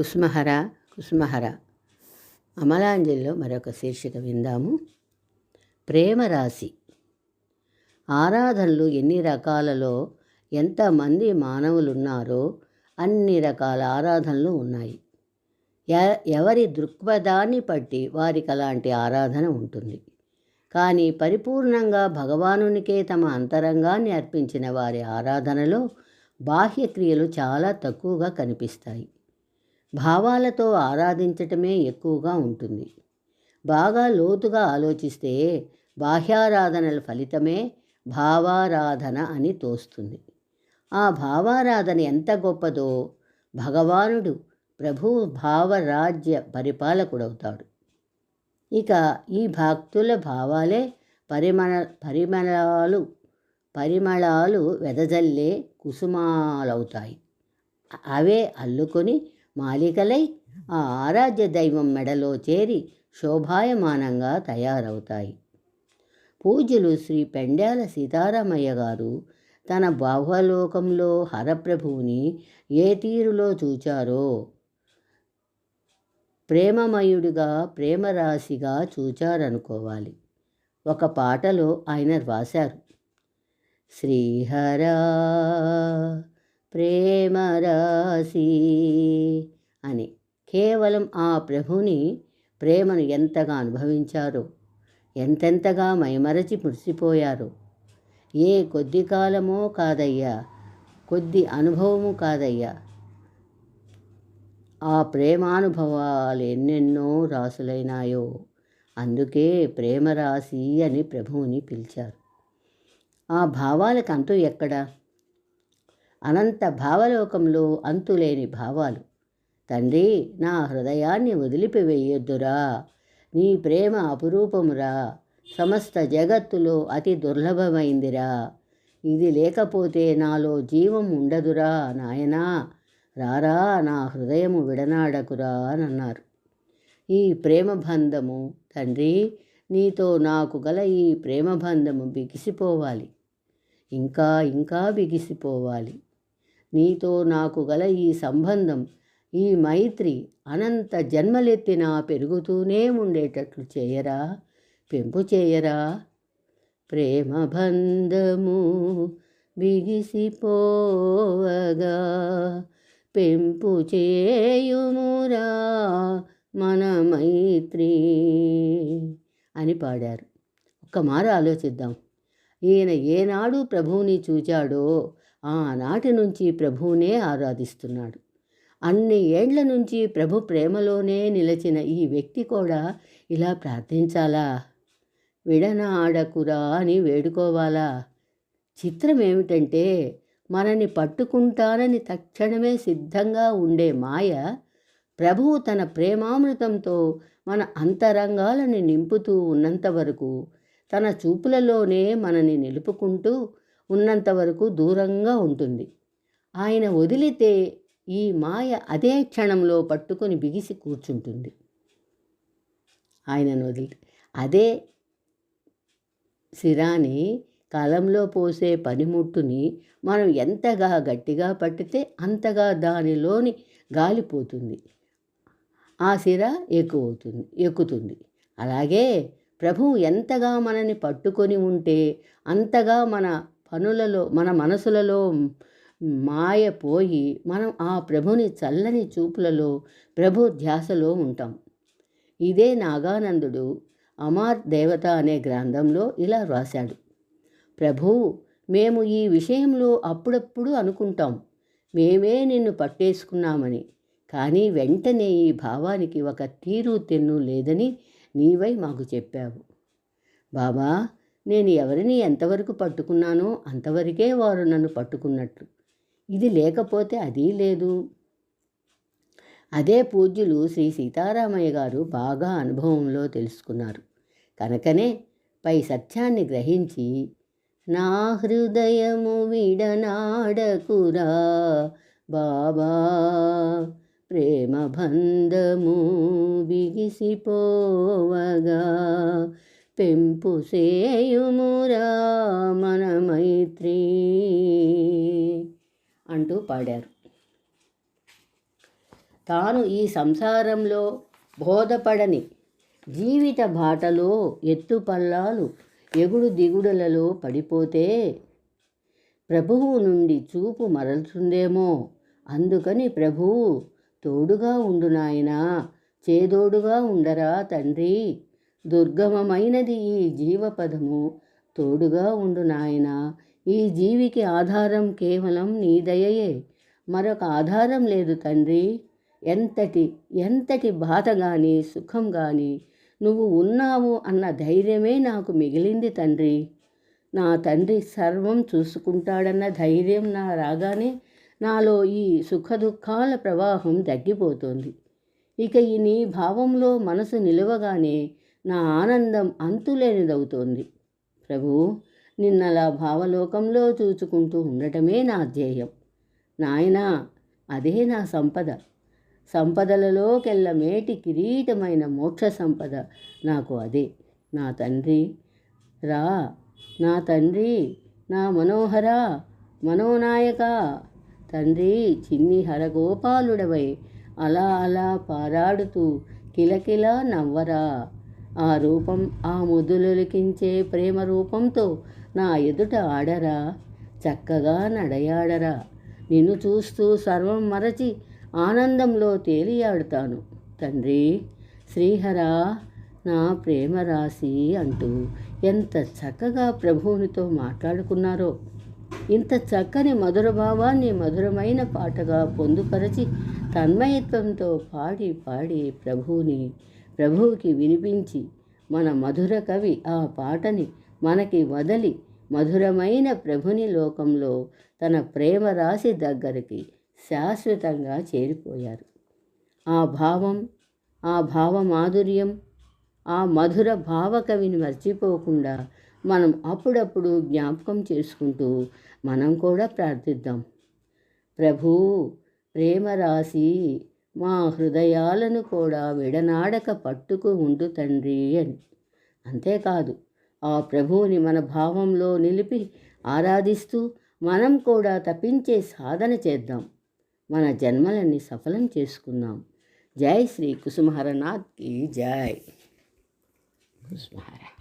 కుసుమహర కుసుమహర. అమలాంజలిలో మరొక శీర్షిక విందాము. ప్రేమరాశి. ఆరాధనలు ఎన్ని రకాలలో ఎంతమంది మానవులున్నారో అన్ని రకాల ఆరాధనలు ఉన్నాయి. ఎవరి దృక్పథాన్ని బట్టి వారికి అలాంటి ఆరాధన ఉంటుంది. కానీ పరిపూర్ణంగా భగవానునికే తమ అంతరంగాన్ని అర్పించిన వారి ఆరాధనలో బాహ్య క్రియలు చాలా తక్కువగా కనిపిస్తాయి. భావాలతో ఆరాధించటమే ఎక్కువగా ఉంటుంది. బాగా లోతుగా ఆలోచిస్తే బాహ్యారాధనల ఫలితమే భావారాధన అని తోస్తుంది. ఆ భావారాధన ఎంత గొప్పదో భగవానుడు ప్రభు భావరాజ్య పరిపాలకుడవుతాడు. ఇక ఈ భక్తుల భావాలే పరిమళ పరిమళాలు పరిమళాలు వెదజల్లే కుసుమాలవుతాయి. అవే అల్లుకొని మాలికలై ఆ ఆరాధ్య దైవం మెడలో చేరి శోభాయమానంగా తయారవుతాయి. పూజ్యులు శ్రీ పెండ్యాల సీతారామయ్య గారు తన బాహ్వలోకంలో హరప్రభువుని ఏ తీరులో చూచారో ప్రేమమయుడిగా ప్రేమరాశిగా చూచారనుకోవాలి. ఒక పాటలో ఆయన రాశారు. శ్రీహరా ప్రేమరాశి అని. కేవలం ఆ ప్రభుని ప్రేమను ఎంతగా అనుభవించారో ఎంతెంతగా మైమరచి మురిసిపోయారు ఏ కొద్ది కాలమో కాదయ్యా కొద్ది అనుభవము కాదయ్యా ఆ ప్రేమానుభవాలు ఎన్నెన్నో రాసులైనాయో. అందుకే ప్రేమరాశి అని ప్రభువుని పిలిచారు. ఆ భావాలకు అంతు ఎక్కడా? అనంత భావలోకంలో అంతులేని భావాలు. తండ్రి నా హృదయాన్ని వదిలిపివేయొద్దురా. నీ ప్రేమ అపురూపమురా. సమస్త జగత్తులో అతి దుర్లభమైందిరా. ఇది లేకపోతే నాలో జీవం ఉండదురా నాయనా. రారా నా హృదయము విడనాడకురా అని అన్నారు ఈ ప్రేమ బంధము తండ్రి నీతో నాకు గల ఈ ప్రేమ బంధము బిగిసిపోవాలి. ఇంకా ఇంకా బిగిసిపోవాలి. నీతో నాకు గల ఈ సంబంధం ఈ మైత్రి అనంత జన్మలెత్తినా పెరుగుతూనే ఉండేటట్లు చేయరా? పెంపు చేయరా? ప్రేమ బంధము బిగిసిపోవగా పెంపు చేయుమురా మన మైత్రి అని పాడారు. ఒక్కమారా ఆలోచిద్దాం. ఈయన ఏనాడు ప్రభువుని చూచాడో ఆనాటి నుంచి ప్రభువునే ఆరాధిస్తున్నాడు. అన్ని ఏండ్ల నుంచి ప్రభు ప్రేమలోనే నిలిచిన ఈ వ్యక్తి కూడా ఇలా ప్రార్థించాలా? విడనాడకురా అని వేడుకోవాలా? చిత్రం ఏమిటంటే మనని పట్టుకుంటానని తక్షణమే సిద్ధంగా ఉండే మాయ ప్రభువు తన ప్రేమామృతంతో మన అంతరంగాలని నింపుతూ ఉన్నంత వరకు తన చూపులలోనే మనని నిలుపుకుంటూ ఉన్నంత వరకు దూరంగా ఉంటుంది. ఆయన వదిలితే ఈ మాయ అదే క్షణంలో పట్టుకొని బిగిసి కూర్చుంటుంది. ఆయనను వదిలి అదే సిరాని కాలంలో పోసే పనిముట్టుని మనం ఎంతగా గట్టిగా పట్టితే అంతగా దానిలోని గాలిపోతుంది. ఆ సిర ఎక్కువవుతుంది ఎక్కుతుంది. అలాగే ప్రభువు ఎంతగా మనని పట్టుకొని ఉంటే అంతగా మన పనులలో మన మనసులలో మాయ పోయి మనం ఆ ప్రభుని చల్లని చూపులలో ప్రభు ధ్యాసలో ఉంటాం. ఇదే నాగానందుడు అమార్ దేవత అనే గ్రంథంలో ఇలా వ్రాశాడు. ప్రభువు మేము ఈ విషయంలో అప్పుడప్పుడు అనుకుంటాం. మేమే నిన్ను పట్టేసుకున్నామని. కానీ వెంటనే ఈ భావానికి ఒక తీరు తెన్ను లేదని నీవై మాకు చెప్పావు. బాబా నేను ఎవరిని ఎంతవరకు పట్టుకున్నానో అంతవరకే వారు నన్ను పట్టుకున్నట్లు ఇది లేకపోతే అది లేదు. అదే పూజ్యులు శ్రీ సీతారామయ్య గారు బాగా అనుభవంలో తెలుసుకున్నారు. కనుకనే పై సత్యాన్ని గ్రహించి నా హృదయము విడనాడకురా బాబా ప్రేమ బంధము బిగిసిపోవగా పెంపు సేయుమురా మన మైత్రి అంటూ పాడారు. తాను ఈ సంసారంలో బోధపడని జీవిత బాటలో ఎత్తుపల్లాలు ఎగుడు దిగుడులలో పడిపోతే ప్రభువు నుండి చూపు మరల్చుందేమో? అందుకని ప్రభువు తోడుగా ఉండు నాయనా చేదోడుగా ఉండరా తండ్రి? దుర్గమమైనది ఈ జీవపదము. తోడుగా ఉండు నాయన ఈ జీవికి ఆధారం కేవలం నీ దయయే. మరొక ఆధారం లేదు తండ్రి. ఎంతటి ఎంతటి బాధ కానీ సుఖం కానీ నువ్వు ఉన్నావు అన్న ధైర్యమే నాకు మిగిలింది తండ్రి. నా తండ్రి సర్వం చూసుకుంటాడన్న ధైర్యం నా రాగానే నాలో ఈ సుఖదుఖాల ప్రవాహం తగ్గిపోతుంది. ఇక ఈ నీ భావంలో మనసు నిలవగానే నా ఆనందం అంతులేనిదవుతోంది. ప్రభు నిన్నలా భావలోకంలో చూచుకుంటూ ఉండటమే నా ధ్యేయం. నాయనా అదే నా సంపద. సంపదలలోకెల్ల మేటి కిరీటమైన మోక్ష సంపద నాకు అదే. నా తండ్రి రా. నా తండ్రి నా మనోహర. మనోనాయక. తండ్రి చిన్ని హరగోపాలుడవై అలా అలా పారాడుతూ కిలకిల నవ్వరా. ఆ రూపం ఆ ముదులులికించే ప్రేమ రూపంతో నా ఎదుట ఆడరా చక్కగా నడయాడరా. నిన్ను చూస్తూ సర్వం మరచి ఆనందంలో తేలియాడుతాను. తండ్రి శ్రీహర నా ప్రేమ రాశి అంటూ ఎంత చక్కగా ప్రభువునితో మాట్లాడుకున్నారో ఇంత చక్కని మధుర భావాన్ని మధురమైన పాటగా పొందుపరచి తన్మయత్వంతో పాడి పాడి ప్రభువుని ప్రభువుకి వినిపించి మన మధుర కవి ఆ పాటని మనకి వదలి మధురమైన ప్రభుని లోకంలో తన ప్రేమ రాశి దగ్గరికి శాశ్వతంగా చేరిపోయారు. ఆ భావం ఆ భావ మాధుర్యం ఆ మధుర భావకవిని మర్చిపోకుండా మనం అప్పుడప్పుడు జ్ఞాపకం చేసుకుంటూ మనం కూడా ప్రార్థిద్దాం. ప్రభు ప్రేమ రాశి మా హృదయాలను కూడా విడనాడక పట్టుకు ఉండు తండ్రి అని. అంతేకాదు ఆ ప్రభువుని మన భావంలో నిలిపి ఆరాధిస్తూ మనం కూడా తప్పించే సాధన చేద్దాం. మన జన్మలన్నీ సఫలం చేసుకుందాం. జై శ్రీ కుసుమహరనాథ్కి జై. కుసుమహర.